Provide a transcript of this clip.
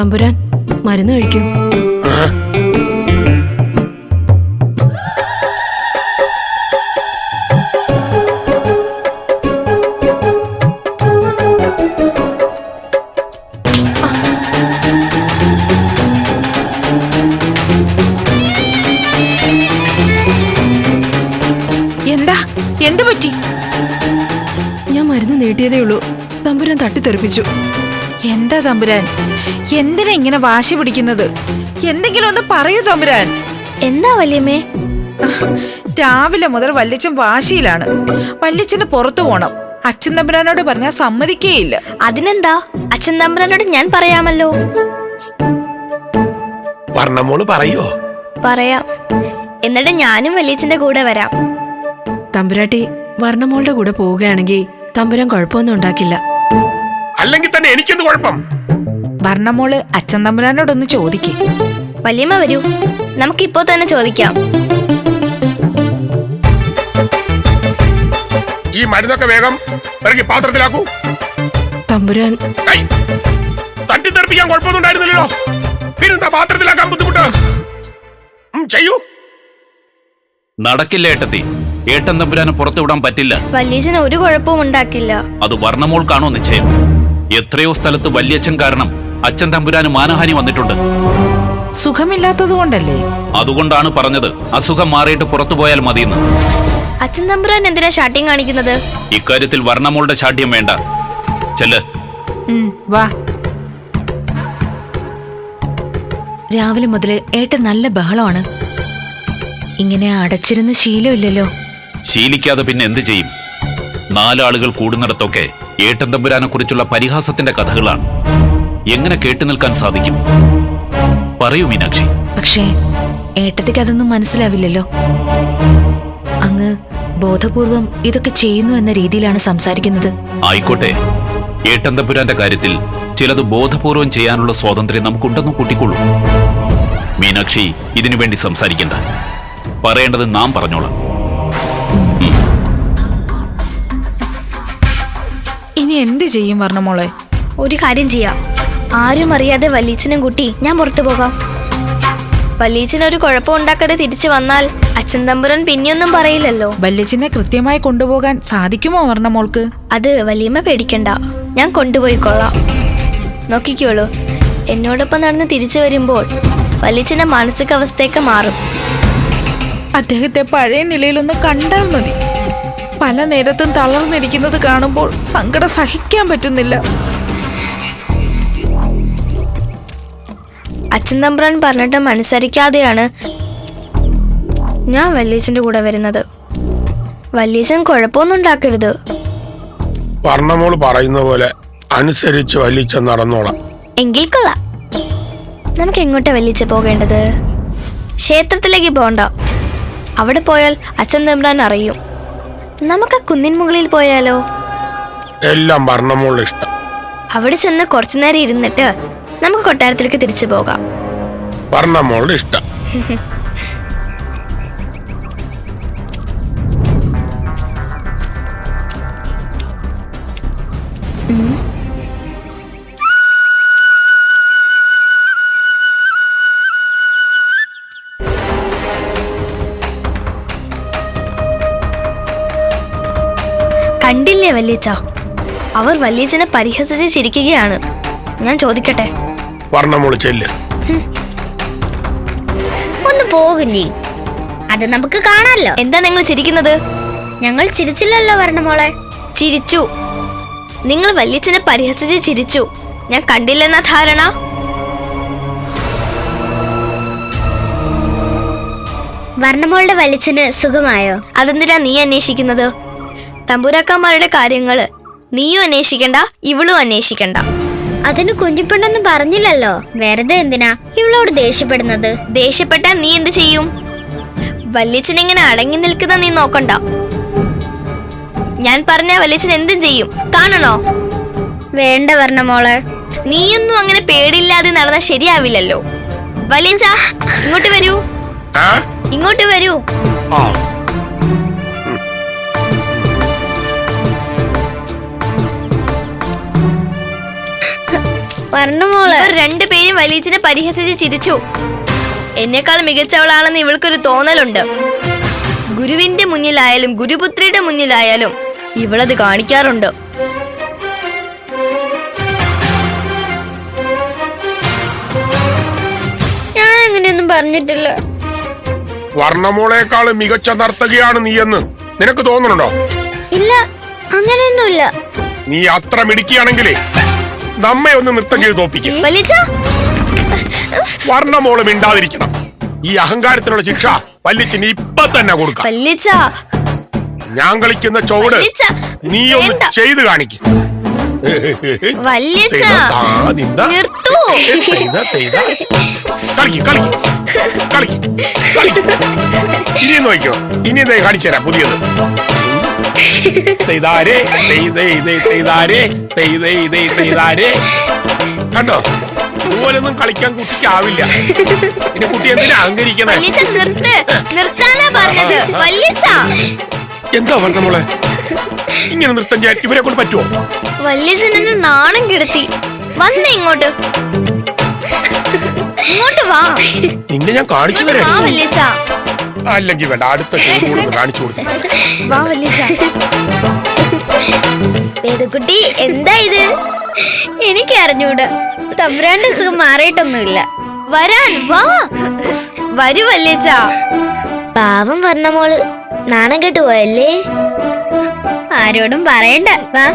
തമ്പുരാൻ മരുന്ന് കഴിക്കൂ. എന്താ? എന്ത് പറ്റി? ഞാൻ മരുന്ന് നീട്ടിയതേ ഉള്ളൂ. തമ്പുരാൻ തട്ടിത്തെറിപ്പിച്ചു. എന്താ തമ്പുരാൻ? എന്തിനാ ഇങ്ങനെ വാശി പിടിക്കുന്നത്? എന്തെങ്കിലും ഒന്ന് പറയൂ തമ്പുരാൻ. എന്താ വല്യമ്മേ? രാവിലെ മുതൽ വല്യച്ഛൻ വാശിയിലാണ്. വല്യച്ഛന് പുറത്തു പോണം. അച്ഛൻ തമ്പുരാനോട് പറഞ്ഞാൽ സമ്മതിക്കേയില്ല. അതിനെന്താ? അച്ഛൻ തമ്പുരാനോട് ഞാൻ പറയാമല്ലോ. പറയോ? പറയാം. എന്നിട്ട് ഞാനും വല്ലിച്ചന്റെ കൂടെ വരാം. തമ്പുരാട്ടി വർണമോളുടെ കൂടെ പോവുകയാണെങ്കിൽ തമ്പുരാൻ കുഴപ്പമൊന്നും ഉണ്ടാക്കില്ല. അല്ലെങ്കിൽ തന്നെ എനിക്കെന്ത് കുഴപ്പം? ഭരണമോൾ അച്ഛൻ തമ്പുരാനോടൊന്ന് ചോദിക്കേ. വല്യമ്മ വരൂ. നമുക്കിപ്പോ തന്നെ ചോദിക്കാം. ഈ മരുന്നൊക്കെ വേഗം ഇറങ്ങി പാത്രത്തിലാക്കൂ. തമ്പുരാൻ. ഐ, തട്ടിത്തെറിപ്പിക്കാൻ കുഴപ്പമൊന്നും ഉണ്ടായിരുന്നില്ലല്ലോ. പിന്നെന്താ പാത്രത്തിലാക്കാൻ ബുദ്ധിമുട്ട്? ഉം, ചെയ്യൂ. നടക്കില്ല ഏട്ടത്തി. ഏട്ടൻ തമ്പുരാനെ പുറത്തു പുറത്തുവിടാൻ പറ്റില്ല. വല്യച്ഛന് ഒരു കുഴപ്പവും ഉണ്ടാക്കില്ല. അത് വർണമോൾക്കാണോ നിശ്ചയം? എത്രയോ സ്ഥലത്ത് വല്യച്ഛൻ കാരണം അച്ഛൻ തമ്പുരാന് മാനഹാനി വന്നിട്ടുണ്ട്. സുഖമില്ലാത്തത് കൊണ്ടല്ലേ? അതുകൊണ്ടാണ് പറഞ്ഞത് അസുഖം മാറിയിട്ട് പുറത്തു പോയാൽ മതിയെന്ന്. അച്ഛൻ തമ്പുരാൻ എന്തിനാ ഷാട്ടിങ് കാണിക്കുന്നത്? ഇക്കാര്യത്തിൽ വർണമോളുടെ ശാഠ്യം വേണ്ട. ചെല്ല്. ഉം, വാ. രാവിലെ മുതൽ ഏട്ട നല്ല ബഹളമാണ്. ഇങ്ങനെ അടച്ചിരുന്ന് ശീലമില്ലല്ലോ. ശീലിക്കാതെ പിന്നെ എന്ത് ചെയ്യും? നാലാളുകൾ കൂടുന്നിടത്തൊക്കെ ഏട്ടൻ തമ്പുരാനെ കുറിച്ചുള്ള പരിഹാസത്തിന്റെ കഥകളാണ്. എങ്ങനെ കേട്ടു നിൽക്കാൻ സാധിക്കും? പറയൂ മീനാക്ഷി. പക്ഷേ ഏട്ടത്തിക്ക് അതൊന്നും മനസ്സിലാവില്ലല്ലോ. അങ്ങ് ബോധപൂർവം ഇതൊക്കെ ചെയ്യുന്നു എന്ന രീതിയിലാണ് സംസാരിക്കുന്നത്. ആയിക്കോട്ടെ. ഏട്ടൻ തമ്പുരാന്റെ കാര്യത്തിൽ ചിലത് ബോധപൂർവം ചെയ്യാനുള്ള സ്വാതന്ത്ര്യം നമുക്കുണ്ടെന്ന് കൂട്ടിക്കൊള്ളൂ. മീനാക്ഷി ഇതിനു വേണ്ടി സംസാരിക്കണ്ട. പറയേണ്ടത് നാം പറഞ്ഞോളാം. ഇനി എന്ത് ചെയ്യും വർണമോളെ? ഒരു കാര്യം ചെയ്യാം. ആരും അറിയാതെ വല്യച്ഛനും കുട്ടി ഞാൻ പുറത്തു പോകാം. വല്യച്ഛനൊരു കുഴപ്പം ഉണ്ടാക്കാതെ തിരിച്ചു വന്നാൽ അച്ഛൻ തമ്പുരൻ പിന്നെയൊന്നും പറയില്ലല്ലോ. വല്യച്ഛനെ കൃത്യമായി കൊണ്ടുപോകാൻ സാധിക്കുമോ വർണമോൾക്ക് അത് വലിയമ്മ പേടിക്കണ്ട. ഞാൻ കൊണ്ടുപോയിക്കൊള്ളാം നോക്കിക്കോളൂ. എന്നോടൊപ്പം നടന്ന് തിരിച്ചു വരുമ്പോൾ വല്യച്ഛന്റെ മാനസികാവസ്ഥയൊക്കെ മാറും. അദ്ദേഹത്തെ പഴയ നിലയിലൊന്ന് കണ്ടാൽ മതി. പല നേരത്തും തളർന്നിരിക്കുന്നത് കാണുമ്പോൾ സങ്കടം സഹിക്കാൻ പറ്റുന്നില്ല. തമ്പ്രാൻ പറഞ്ഞിട്ടും അനുസരിക്കാതെയാണ് ഞാൻ വല്യച്ഛന്റെ കൂടെ വരുന്നത്. വല്യച്ഛൻ കുഴപ്പമൊന്നും ഉണ്ടാക്കരുത്. വർണമോൾ പറയുന്ന പോലെ അനുസരിച്ച് വലിച്ച നടന്നോളാം. എങ്കിൽ കൊള്ളാം. നമുക്ക് എങ്ങോട്ടാ വല്യച്ഛ പോകേണ്ടത്? ക്ഷേത്രത്തിലേക്ക് പോണ്ട അവിടെ പോയാൽ അച്ഛൻ തമ്പ്രാൻ അറിയും. നമുക്ക് ആ കുന്നിൻ മുകളിൽ പോയാലോ? എല്ലാം വർണമോളുടെ ഇഷ്ടം. അവിടെ ചെന്ന് കുറച്ചു നേരം ഇരുന്നിട്ട് നമുക്ക് കൊട്ടാരത്തിലേക്ക് തിരിച്ചു പോകാം. വർണമോളുടെ ഇഷ്ടം. കണ്ടില്ലേ വല്യച്ച? അവർ വല്യച്ചനെ പരിഹസിച്ച് ചിരിക്കുകയാണ്. ഞാൻ ചോദിക്കട്ടെ? പറഞ്ഞ ചെല്ല്. ഒന്ന് പോകുന്നേ. അത് നമുക്ക് കാണാല്ലോ എന്താ നിങ്ങൾ ചിരിക്കുന്നത്? ഞങ്ങൾ ചിരിച്ചില്ലല്ലോ വരണ മോളെ ചിരിച്ചു. നിങ്ങൾ വല്യച്ഛനെ പരിഹസിച്ച് ചിരിച്ചു. ഞാൻ കണ്ടില്ലെന്ന ധാരണ? വർണമോളുടെ വലിച്ചന് സുഖമായോ? അതെന്തിനാ നീ അന്വേഷിക്കുന്നത്? തമ്പുരാക്കന്മാരുടെ കാര്യങ്ങൾ. നീയും അന്വേഷിക്കണ്ട ഇവളും അന്വേഷിക്കണ്ട. അതിന് കുഞ്ഞിപ്പെണ്ണൊന്നും പറഞ്ഞില്ലല്ലോ. വെറുതെ എന്തിനാ ഇവളോട് ദേഷ്യപ്പെടുന്നത്? ദേഷ്യപ്പെട്ടാ നീ എന്ത് ചെയ്യും? വല്യച്ഛൻ ഇങ്ങനെ അടങ്ങി നിൽക്കുന്ന നീ നോക്കണ്ട. ഞാൻ പറഞ്ഞ വല്യച്ഛൻ എന്തും ചെയ്യും. കാണണോ? വേണ്ട പറഞ്ഞ മോളെ നീയൊന്നും അങ്ങനെ പേടിയില്ലാതെ നടന്നാൽ ശരിയാവില്ലല്ലോ. വലിയ ഇങ്ങോട്ട് വരൂ. ആ? ഇങ്ങോട്ട് വരൂ. വർണ മോളെ. രണ്ടുപേരും വലിയച്ഛനെ പരിഹസിച്ച് ചിരിച്ചു. എന്നെക്കാൾ മികച്ചവളാണെന്ന് ഇവൾക്കൊരു തോന്നലുണ്ട്. ഗുരുവിന്റെ മുന്നിലായാലും ഗുരുപുത്രിയുടെ മുന്നിലായാലും ഇവളത് കാണിക്കാറുണ്ട്. ഞാൻ അങ്ങനെയൊന്നും പറഞ്ഞിട്ടില്ല. വർണമോളേക്കാൾ മികച്ച നർത്തകിയാണ് നീയെന്ന് നിനക്ക് തോന്നുന്നുണ്ടോ? ഇല്ല അങ്ങനെയൊന്നുമില്ല. നീ അത്ര മിടുക്കിയാണെങ്കിലേ നമ്മെ ഒന്ന് നൃത്തം ചെയ്ത് തോപ്പിക്കും വലിയച്ഛ ഇണ്ടാതിരിക്കണം മിണ്ടാതിരിക്കണം. ഈ അഹങ്കാരത്തിനുള്ള ശിക്ഷ വല്ലിച്ചിന് ഇപ്പൊ തന്നെ കൊടുക്കാം. ഞാൻ കളിക്കുന്ന ചോട് നീ ഒന്ന്. ചെയ്ത് കാണിക്കും. ഇനി നോക്കിയോ ഇനി കാണിച്ചു തരാം പുതിയത്. തെയ്താരേ തെയ്തേ തെയ്താരേ കണ്ടോ? ഇതുപോലൊന്നും കളിക്കാൻ കുട്ടിക്കാവില്ല പിന്നെ കുട്ടി എന്തിനാ അഹങ്കരിക്കണേ? എന്താ പറഞ്ഞ മോളെ? ഇങ്ങനെ നൃത്തം ചെയ്യാൻ ഇവരെ കൊണ്ട് പറ്റുമോ വല്യച്ഛനെ നാണം കിടത്തി. വന്ന ഇങ്ങോട്ട്. ഇങ്ങോട്ട് വാ. നിന്നെ ഞാൻ കാണിച്ചു തരാം. വല്യച്ഛ. അല്ലെങ്കിൽ വേണ്ട അടുത്ത ചോറ് കാണിച്ചു കൊടുത്തു. വാ എന്താ ഇത്? എനിക്ക് അറിഞ്ഞൂടാ തമ്പുരാന്റെ സുഖം മാറിയിട്ടൊന്നുമില്ല. വരാൻ വാ. വരൂ വല്യച്ഛ പാവം പറഞ്ഞ മോൾ നാണം കേട്ടു പോയല്ലേ? ആരോടും പറയണ്ട വാ.